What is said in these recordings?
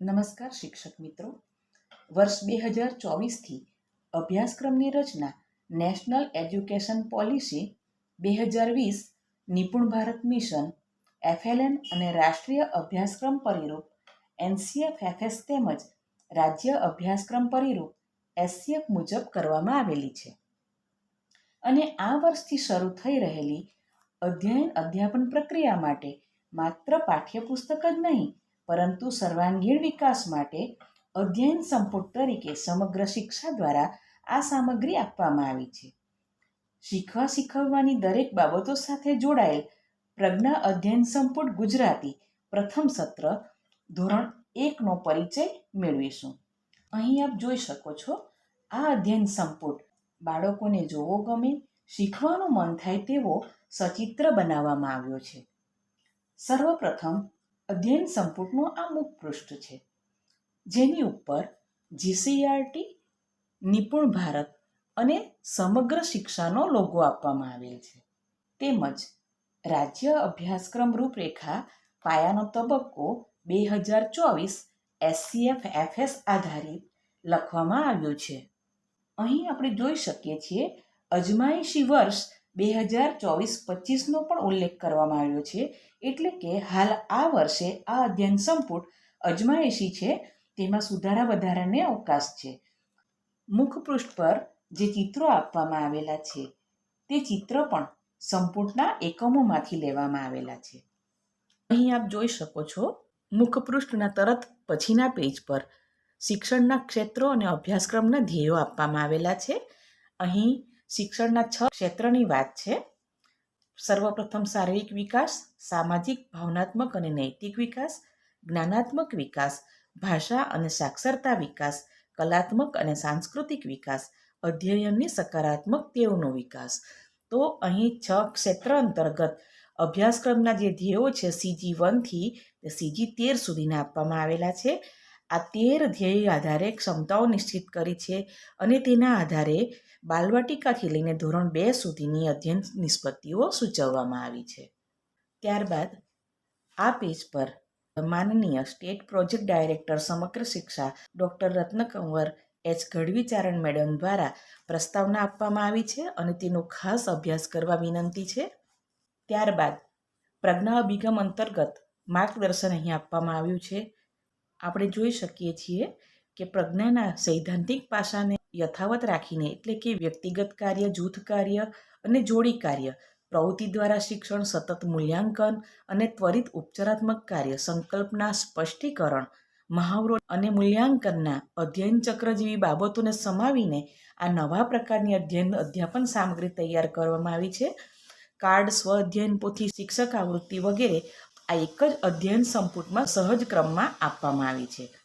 નમસ્કાર શિક્ષક મિત્રો. વર્ષ બે હજાર ચોવીસથી અભ્યાસક્રમની રચના નેશનલ એજ્યુકેશન પોલિસી બે હજાર વીસ નિપુણ ભારત મિશન, એફએલએન અને રાષ્ટ્રીય અભ્યાસક્રમ પરિરૂપ, એનસીએફ એફએસ તેમજ રાજ્ય અભ્યાસક્રમ પરિરૂપ એસસીએફ મુજબ કરવામાં આવેલી છે. અને આ વર્ષથી શરૂ થઈ રહેલી અધ્યયન અધ્યાપન પ્રક્રિયા માટે માત્ર પાઠ્યપુસ્તક જ નહીં પરંતુ સર્વાંગીણ વિકાસ માટે અધ્યયન સંપુટ તરીકે સમગ્ર શિક્ષા દ્વારા આ સામગ્રી આપવામાં આવી છે. શીખવા શીખવવાની દરેક બાબતો સાથે જોડાયેલ પ્રજ્ઞા અધ્યયન સંપુટ ગુજરાતી પ્રથમ સત્ર ધોરણ એકનો પરિચય મેળવીશું. અહીં આપ જોઈ શકો છો, આ અધ્યયન સંપુટ બાળકોને જોવો ગમે, શીખવાનું મન થાય તેવો સચિત્ર બનાવવામાં આવ્યો છે. સર્વપ્રથમ અધ્યયન સંપુટનું આ મુખ પૃષ્ઠ છે. જેની ઉપર જીસીઆરટી નિપુણ ભારત અને સમગ્ર શિક્ષાનો લોગો આપવામાં આવેલ છે. તેમજ રાજ્ય અભ્યાસક્રમ રૂપરેખા પાયાનો તબક્કો બે હજાર ચોવીસ એસસીએફ એફએસ આધારિત લખવામાં આવ્યું છે. અહીં આપણે જોઈ શકીએ છીએ અજમાયશી વર્ષ બે હજાર ચોવીસ પચીસનો પણ ઉલ્લેખ કરવામાં આવ્યો છે. એટલે કે હાલ આ વર્ષે આ અધ્યયન સંપુટ અજમાયશી છે. તેમાં સુધારા વધારાને અવકાશ છે. મુખપૃષ્ઠ પર જે ચિત્રો આપવામાં આવેલા છે, તે ચિત્ર પણ સંપુટના એકમોમાંથી લેવામાં આવેલા છે. અહીં આપ જોઈ શકો છો મુખપૃષ્ઠના તરત પછીના પેજ પર શિક્ષણના ક્ષેત્રો અને અભ્યાસક્રમના ધ્યેયો આપવામાં આવેલા છે. અહીં શિક્ષણના છ ક્ષેત્રની વાત છે. સર્વપ્રથમ શારીરિક વિકાસ, સામાજિક, ભાવનાત્મક અને નૈતિક વિકાસ, જ્ઞાનાત્મક વિકાસ, ભાષા અને સાક્ષરતા વિકાસ, કલાત્મક અને સાંસ્કૃતિક વિકાસ, અધ્યયનની સકારાત્મક ટેવનો વિકાસ. તો અહીં છ ક્ષેત્ર અંતર્ગત અભ્યાસક્રમના જે ધ્યેયો છે સીજી વનથી સીજી તેર સુધીના આપવામાં આવેલા છે. આ તેર ધ્યેય આધારે ક્ષમતાઓ નિશ્ચિત કરી છે અને તેના આધારે બાલવાટિકાથી લઈને ધોરણ બે સુધીની અધ્યયન નિષ્પત્તિઓ સૂચવવામાં આવી છે. ત્યારબાદ, આ પેજ પર માનનીય state project director Samagra Shiksha doctor Ratnakanwar H. Gadhvicharan madam દ્વારા પ્રસ્તાવના આપવામાં આવી છે અને તેનો ખાસ અભ્યાસ કરવા વિનંતી છે. ત્યારબાદ, પ્રજ્ઞા અભિગમ અંતર્ગત માર્ગદર્શન અહીં આપવામાં આવ્યું છે. આપણે જોઈ શકીએ છીએ કે પ્રજ્ઞાના સૈદ્ધાંતિક પાસાને યથાવત રાખીને એટલે કે વ્યક્તિગત કાર્ય, જૂથ કાર્ય અને જોડી કાર્ય, પ્રવૃત્તિ દ્વારા શિક્ષણ, સતત મૂલ્યાંકન અને ત્વરિત ઉપચારાત્મક કાર્ય, સંકલ્પના સ્પષ્ટીકરણ, મહાવરો અને મૂલ્યાંકનના અધ્યયન ચક્ર જેવી બાબતોને સમાવીને આ નવા પ્રકારની અધ્યયન અધ્યાપન સામગ્રી તૈયાર કરવામાં આવી છે. કાર્ડ સ્વ અધ્યયન પોથી શિક્ષક આવૃત્તિ વગેરે આ એક જ અધ્યયન સંપુટમાં સહજ ક્રમમાં આપવામાં આવી છે.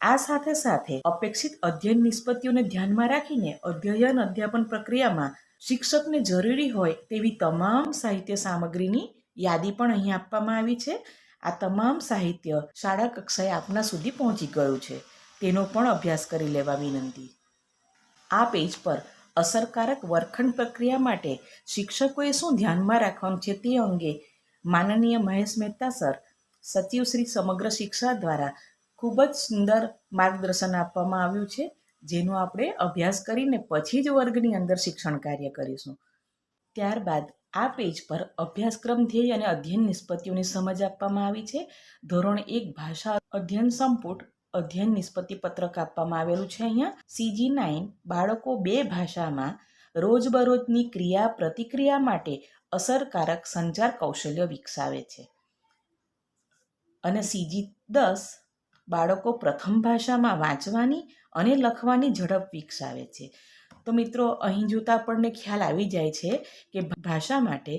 આ સાથે સાથે અપેક્ષિત અધ્યયન નિષ્પત્તિઓને ધ્યાનમાં રાખીને અધ્યયન અધ્યાપન પ્રક્રિયામાં શિક્ષકને જરૂરી હોય તેવી તમામ સાહિત્ય સામગ્રીની યાદી પણ અહીં આપવામાં આવી છે. આ તમામ સાહિત્ય શાળા કક્ષાએ આપના સુધી પહોંચી ગયું છે. તેનો પણ અભ્યાસ કરી લેવા વિનંતી. આ પેજ પર અસરકારક વર્ખંડ પ્રક્રિયા માટે શિક્ષકોએ શું ધ્યાનમાં રાખવાનું છે તે અંગે માનનીય મહેશ મહેતા સર, સચિવ શ્રી સમગ્ર શિક્ષા દ્વારા ખૂબ જ સુંદર માર્ગદર્શન આપવામાં આવ્યું છે, જેનો આપણે અભ્યાસ કરીને પછી જ વર્ગની અંદર શિક્ષણ કાર્ય કરીશું. ત્યારબાદ આ પેજ પર અભ્યાસક્રમ ધ્યેય અને અધ્યયન નિષ્પત્તિઓની સમજ આપવામાં આવી છે. ધોરણ એક ભાષા અધ્યયન સંપુટ અધ્યયન નિષ્પત્તિ પત્રક આપવામાં આવેલું છે અહીંયા. સીજી નાઇન બાળકો બે ભાષામાં રોજબરોજની ક્રિયા પ્રતિક્રિયા માટે અસરકારક સંચાર કૌશલ્ય વિકસાવે છે. અને સીજી દસ બાળકો પ્રથમ ભાષામાં વાંચવાની અને લખવાની ઝડપ વિકસાવે છે. તો મિત્રો, અહીં જોતા આપણને ખ્યાલ આવી જાય છે કે ભાષા માટે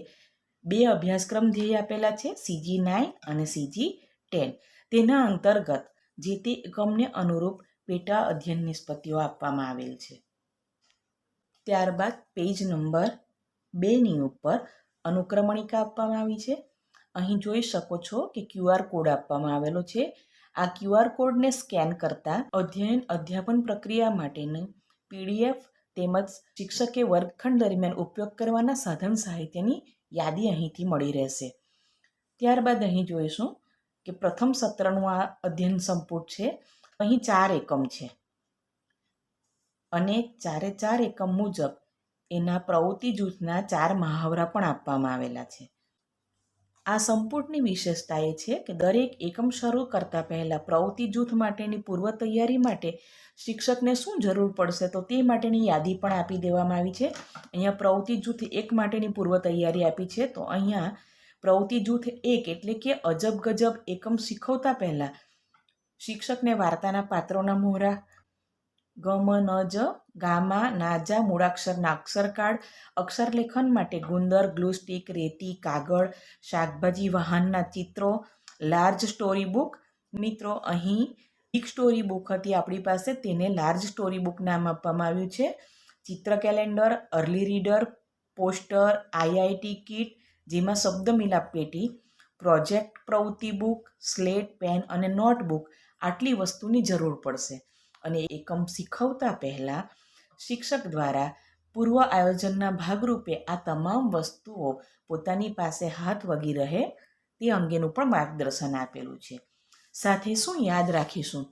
બે અભ્યાસક્રમ ધ્યેય આપેલા છે સીજી નાઇન અને સીજી ટેન તેના અંતર્ગત જે તે એકમને અનુરૂપ પેટા અધ્યયન નિષ્પત્તિઓ આપવામાં આવેલ છે. ત્યારબાદ પેજ નંબર બેની ઉપર અનુક્રમણિકા આપવામાં આવી છે. અહીં જોઈ શકો છો કે ક્યુઆર કોડ આપવામાં આવેલો છે. આ ક્યુઆર કોડને સ્કેન કરતા અધ્યયન અધ્યાપન પ્રક્રિયા માટેની પીડીએફ તેમજ શિક્ષકે વર્ગખંડ દરમિયાન ઉપયોગ કરવાના સાધન સાહિત્યની યાદી અહીંથી મળી રહેશે. ત્યારબાદ અહીં જોઈશું કે પ્રથમ સત્રનું આ અધ્યયન સંપુટ છે. અહીં ચાર એકમ છે. અને ચારે ચાર એકમ મુજબ એના પ્રવૃત્તિ જૂથના ચાર મહાવરા પણ આપવામાં આવેલા છે. આ સંપુટની વિશેષતા એ છે કે દરેક એકમ શરૂ કરતા પહેલા પ્રવૃત્તિ જૂથ માટેની પૂર્વ તૈયારી માટે શિક્ષકને શું જરૂર પડશે તો તે માટેની યાદી પણ આપી દેવામાં આવી છે. અહીંયા પ્રવૃત્તિ જૂથ એક માટેની પૂર્વ તૈયારી આપી છે તો અહીંયા પ્રવૃત્તિ જૂથ એક એટલે કે અજબ ગજબ એકમ શીખવતા પહેલાં શિક્ષકને વાર્તાના પાત્રોના મોહરા ગમ ન જ ગામા, નાજા મૂળાક્ષરના અક્ષરકાળ અક્ષરલેખન માટે ગુંદર ગ્લુ સ્ટિક રેતી, કાગળ, શાકભાજી, વાહનના ચિત્રો, લાર્જ સ્ટોરી બુક. મિત્રો, અહીં બિગ સ્ટોરી બુક હતી આપણી પાસે, તેને લાર્જ સ્ટોરી બુક નામ આપવામાં આવ્યું છે. ચિત્ર calendar early reader poster IIT kit જેમાં શબ્દ મિલાપ પેટી પ્રોજેક્ટ પ્રવૃત્તિ બુક સ્લેટ પેન અને નોટબુક આટલી વસ્તુની જરૂર પડશે. અને એકમ શીખવતા પહેલાં શિક્ષક દ્વારા પૂર્વ આયોજનના ભાગરૂપે આ તમામ વસ્તુઓ પોતાની પાસે હાથ વગી રહે તે અંગેનું પણ માર્ગદર્શન આપેલું છે. સાથે શું યાદ રાખીશું?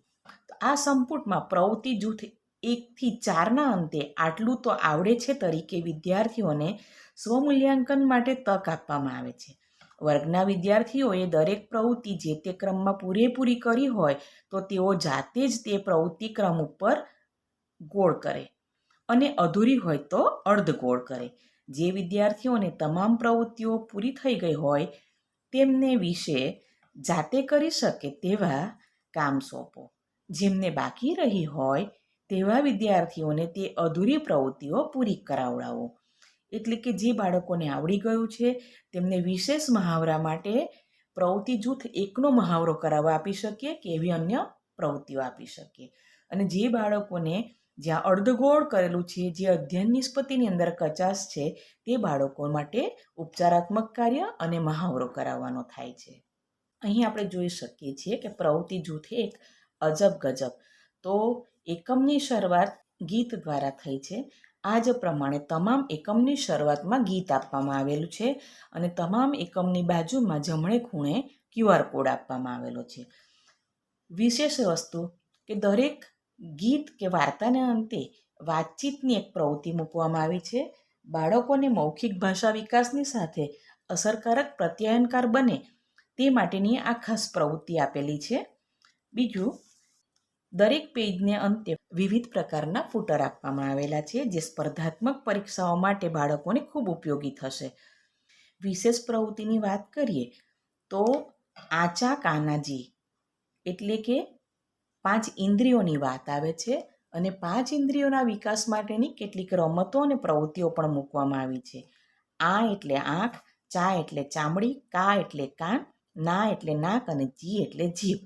આ સંપુટમાં પ્રવૃત્તિ જૂથ એકથી ચારના અંતે આટલું તો આવડે છે તરીકે વિદ્યાર્થીઓને સ્વમૂલ્યાંકન માટે તક આપવામાં આવે છે. વર્ગના વિદ્યાર્થીઓએ દરેક પ્રવૃત્તિ જે તે ક્રમમાં પૂરેપૂરી કરી હોય તો તેઓ જાતે જ તે પ્રવૃત્તિ ક્રમ ઉપર ગોળ કરે અને અધૂરી હોય તો અર્ધ ગોળ કરે. જે વિદ્યાર્થીઓને તમામ પ્રવૃત્તિઓ પૂરી થઈ ગઈ હોય તેમને વિશે જાતે કરી શકે તેવા કામ સોંપો. જેમને બાકી રહી હોય તેવા વિદ્યાર્થીઓને તે અધૂરી પ્રવૃત્તિઓ પૂરી કરાવડાવો. એટલે કે જે બાળકોને આવડી ગયું છે, તેમને વિશેષ મહાવરા માટે પ્રવૃત્તિ જૂથ એકનો મહાવરો કરાવવા આપી શકીએ કે એવી અન્ય પ્રવૃત્તિઓ આપી શકીએ. અને જે બાળકોને જ્યાં અર્ધગોળ કરેલું છે, જે અધ્યયન નિષ્પત્તિની અંદર કચાશ છે, તે બાળકો માટે ઉપચારાત્મક કાર્ય અને મહાવરો કરાવવાનો થાય છે. અહીં આપણે જોઈ શકીએ છીએ કે પ્રવૃત્તિ જૂથ એક અજબ ગજબ. તો એકમની શરૂઆત ગીત દ્વારા થઈ છે. આ જ પ્રમાણે તમામ એકમની શરૂઆતમાં ગીત આપવામાં આવેલું છે અને તમામ એકમની બાજુમાં જમણે ખૂણે ક્યુઆર કોડ આપવામાં આવેલો છે. વિશેષ વસ્તુ કે દરેક ગીત કે વાર્તાના અંતે વાતચીતની એક પ્રવૃત્તિ મૂકવામાં આવી છે. બાળકોને મૌખિક ભાષા વિકાસની સાથે અસરકારક પ્રત્યાયનકાર બને તે માટેની આ ખાસ પ્રવૃત્તિ આપેલી છે. બીજું દરેક પેજને અંતે વિવિધ પ્રકારના ફૂટર આપવામાં આવેલા છે, જે સ્પર્ધાત્મક પરીક્ષાઓ માટે બાળકોને ખૂબ ઉપયોગી થશે. વિશેષ પ્રવૃત્તિની વાત કરીએ તો આચા કાનાજી એટલે કે પાંચ ઇન્દ્રિયોની વાત આવે છે અને પાંચ ઇન્દ્રિયોના વિકાસ માટેની કેટલીક રમતો અને પ્રવૃત્તિઓ પણ મૂકવામાં આવી છે. આ એટલે આંખ, ચા એટલે ચામડી, કા એટલે કાન, ના એટલે નાક અને જી એટલે જીભ.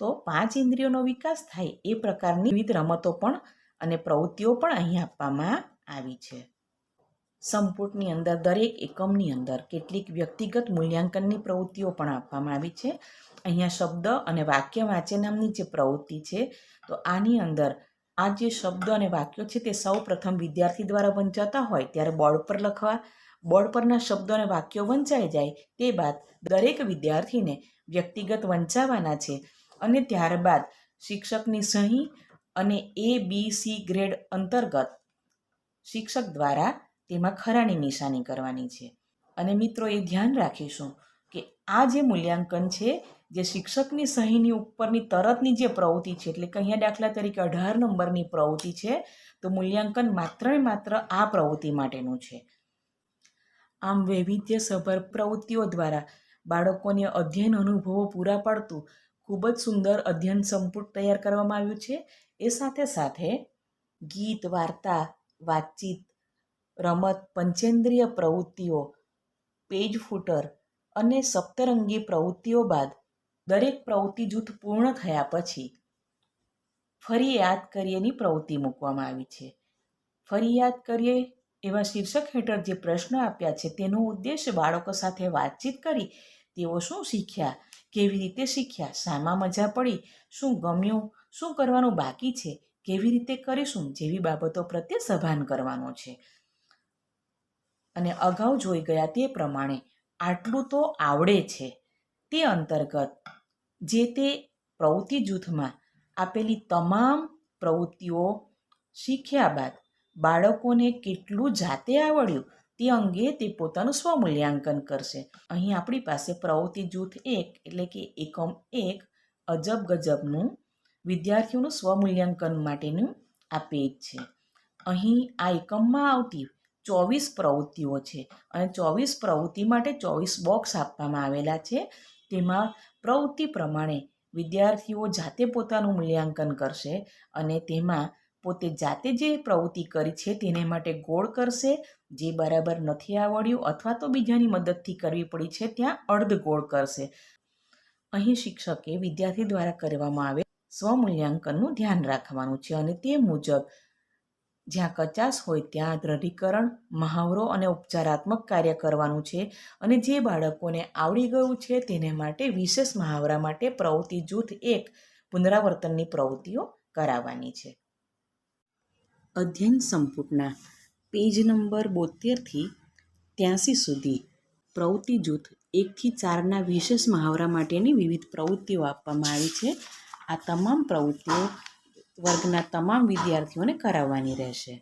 તો પાંચ ઇન્દ્રિયોનો વિકાસ થાય એ પ્રકારની વિવિધ રમતો પણ અને પ્રવૃત્તિઓ પણ અહીં આપવામાં આવી છે. સંપુટની અંદર દરેક એકમની અંદર કેટલીક વ્યક્તિગત મૂલ્યાંકનની પ્રવૃત્તિઓ પણ આપવામાં આવી છે. અહીંયા શબ્દ અને વાક્ય વાંચે નામની જે પ્રવૃત્તિ છે, તો આની અંદર આ જે શબ્દ અને વાક્યો છે તે સૌ પ્રથમ વિદ્યાર્થી દ્વારા વંચાતા હોય ત્યારે બોર્ડ પર લખવા, બોર્ડ પરના શબ્દો અને વાક્યો વંચાઈ જાય તે બાદ દરેક વિદ્યાર્થીને વ્યક્તિગત વંચાવવાના છે. અને ત્યારબાદ શિક્ષકની સહી અને એ બી સી ગ્રેડ અંતર્ગત શિક્ષક દ્વારા તેમાં ખરાની નિશાની કરવાની છે. અને મિત્રો, એ ધ્યાન રાખીશું કે આ જે મૂલ્યાંકન છે, જે શિક્ષકની સહીની ઉપરની તરતની જે પ્રવૃત્તિ છે, એટલે કે અહીંયા દાખલા તરીકે અઢાર નંબરની પ્રવૃત્તિ છે, તો મૂલ્યાંકન માત્ર ને માત્ર આ પ્રવૃત્તિ માટેનું છે. આમ વૈવિધ્યસભર પ્રવૃત્તિઓ દ્વારા બાળકોને અધ્યયન અનુભવો પૂરા પાડતું ખૂબ જ સુંદર અધ્યયન સંપુટ તૈયાર કરવામાં આવ્યું છે. એ સાથે સાથે ગીત, વાર્તા, વાતચીત, રમત, પંચેન્દ્રિય પ્રવૃત્તિઓ, પેજ ફૂટર અને સપ્તરંગી પ્રવૃત્તિઓ બાદ દરેક પ્રવૃત્તિ જૂથ પૂર્ણ થયા પછી ફરી યાદ કરીએની પ્રવૃત્તિ મૂકવામાં આવી છે. ફરી યાદ કરીએ એવા શીર્ષક હેઠળ જે પ્રશ્નો આપ્યા છે, તેનો ઉદ્દેશ બાળકો સાથે વાતચીત કરી તેઓ શું શીખ્યા કેવી રીતે શીખ્યા? શામાં મજા પડી? શું ગમ્યું? શું કરવાનું બાકી છે? કેવી રીતે કરીશું? જેવી બાબતો પ્રત્યે સભાન કરવાનો છે. અને અગાઉ જોઈ ગયા તે પ્રમાણે આટલું તો આવડે છે. તે અંતર્ગત જે તે પ્રવૃત્તિ જૂથમાં આપેલી તમામ પ્રવૃત્તિઓ શીખ્યા બાદ બાળકોને કેટલું જાતે આવડ્યું? તે અંગે તે પોતાનું સ્વમૂલ્યાંકન કરશે. અહીં આપણી પાસે પ્રવૃત્તિ જૂથ એક એટલે કે એકમ એક અજબ ગજબનું વિદ્યાર્થીઓનું સ્વમૂલ્યાંકન માટેનું આ પેજ છે. અહીં આ એકમમાં આવતી ચોવીસ પ્રવૃત્તિઓ છે અને ચોવીસ પ્રવૃત્તિ માટે ચોવીસ બોક્સ આપવામાં આવેલા છે. તેમાં પ્રવૃત્તિ પ્રમાણે વિદ્યાર્થીઓ જાતે પોતાનું મૂલ્યાંકન કરશે અને તેમાં પોતે જાતે જે પ્રવૃત્તિ કરી છે તેને માટે ગોળ કરશે, જે બરાબર નથી આવડ્યું અથવા તો બીજાની મદદથી કરવી પડી છે, ત્યાં અર્ધ ગોળ કરશે. અહીં શિક્ષકે વિદ્યાર્થી દ્વારા કરવામાં આવે સ્વમૂલ્યાંકનનું ધ્યાન રાખવાનું છે અને તે મુજબ, જ્યાં કચાશ હોય ત્યાં દ્રઢીકરણ, મહાવરો અને ઉપચારાત્મક કાર્ય કરવાનું છે અને જે બાળકોને આવડી ગયું છે તેને માટે વિશેષ મહાવરા માટે પ્રવૃત્તિ જૂથ એક પુનરાવર્તનની પ્રવૃત્તિઓ કરાવવાની છે. અધ્યયન સંપુટના પેજ નંબર બોતેરથી ત્યાંસી સુધી. પ્રવૃત્તિ જૂથ એકથી ચારના વિશેષ મહાવરા માટેની વિવિધ પ્રવૃત્તિઓ આપવામાં આવી છે. આ તમામ પ્રવૃત્તિઓ વર્ગના તમામ વિદ્યાર્થીઓને કરાવવાની રહેશે.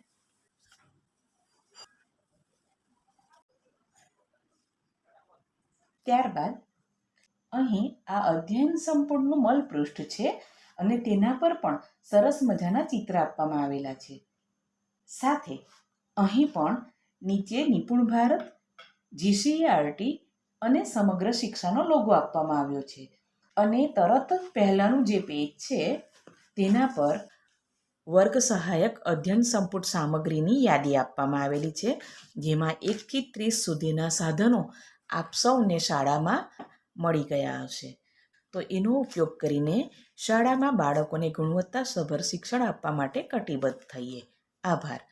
ત્યારબાદ અહીં આ અધ્યયન સંપૂર્ણનું મલપૃષ્ઠ છે અને તેના પર પણ સરસ મજાના ચિત્ર આપવામાં આવેલા છે. સાથે અહીં પણ નીચે નિપુણ ભારત જીસીઆરટી અને સમગ્ર શિક્ષાનો લોગો આપવામાં આવ્યો છે. અને તરત પહેલાંનું જે પેજ છે, તેના પર વર્ગ સહાયક અધ્યયન સંપુટ સામગ્રીની યાદી આપવામાં આવેલી છે, જેમાં એકથી ત્રીસ સુધીના સાધનો આપ સૌને શાળામાં મળી ગયા હશે. તો એનો ઉપયોગ કરીને શાળામાં બાળકોને ગુણવત્તાસભર શિક્ષણ આપવા માટે કટિબદ્ધ થઈએ. આભાર.